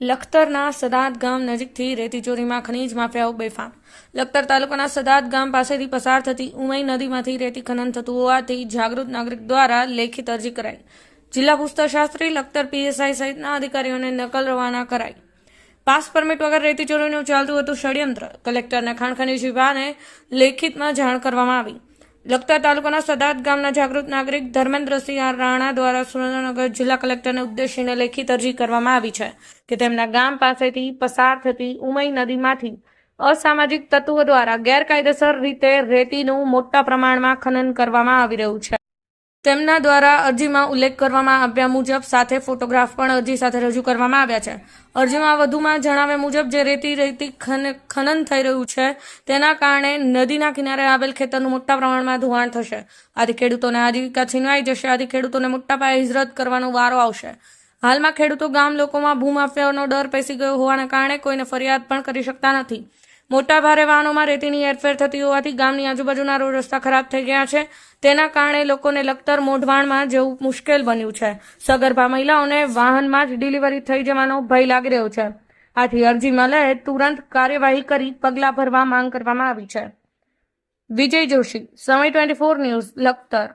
લખતરના સદાત ગામ નજીકથી રેતી ચોરીમાં ખનીજ માફિયાઓ બેફામ. લખતર તાલુકાના સદાત ગામ પાસેથી પસાર થતી ઉમઈ નદીમાંથી રેતી ખનન થતું હોવાથી જાગૃત નાગરિક દ્વારા લેખિત અરજી કરાઈ. જિલ્લા પુસ્તકશાસ્ત્રી લખતર પીએસઆઈ સહિતના અધિકારીઓને નકલ રવાના કરાઈ. પાસ પરમિટ વગર રેતી ચોરીનું ચાલતું હતું ષડયંત્ર. કલેક્ટરને ખાણ ખનીજ વિભાગને લેખિતમાં જાણ કરવામાં આવી. લખતર તાલુકાના સદાત ગામના જાગૃત નાગરિક ધર્મેન્દ્રસિંહ આર રાણા દ્વારા સુરેન્દ્રનગર જિલ્લા કલેક્ટરને ઉદ્દેશીને લેખિત અરજી કરવામાં આવી છે કે તેમના ગામ પાસેથી પસાર થતી ઉમઈ નદીમાંથી અસામાજિક તત્વો દ્વારા ગેરકાયદેસર રીતે રેતીનું મોટા પ્રમાણમાં ખનન કરવામાં આવી રહ્યું છે. તેમના દ્વારા અરજીમાં ઉલ્લેખ કરવામાં આવ્યા મુજબ સાથે ફોટોગ્રાફ પણ અરજી સાથે રજૂ કરવામાં આવ્યા છે. અરજીમાં વધુમાં જણાવ્યા મુજબ જે રેતી રેતી ખનન થઈ રહ્યું છે, તેના કારણે નદીના કિનારે આવેલ ખેતરનું મોટા પ્રમાણમાં ધોવાણ થશે. આથી ખેડૂતોને આજીવિકા છીનવાઈ જશે. આથી ખેડૂતોને મોટા પાયે હિજરત કરવાનો વારો આવશે. હાલમાં ખેડૂતો ગામ લોકોમાં ભૂમાફિયાઓનો ડર પેસી ગયો હોવાના કારણે કોઈને ફરિયાદ પણ કરી શકતા નથી. મોટા ભારે વાહનોમાં રેતીની હેરફેર થતી હોવાથી ગામની આજુબાજુના રોડ રસ્તા ખરાબ થઈ ગયા છે. તેના કારણે લોકોને લખતર મોઢવાણમાં જવું મુશ્કેલ બન્યું છે. સગર્ભા મહિલાઓને વાહનમાં જ ડિલિવરી થઈ જવાનો ભય લાગી રહ્યો છે. આથી અરજી મળે તુરંત કાર્યવાહી કરી પગલાં ભરવા માંગ કરવામાં આવી છે. વિજય જોશી, સમય ટ્વેન્ટી ફોર ન્યૂઝ, લખતર.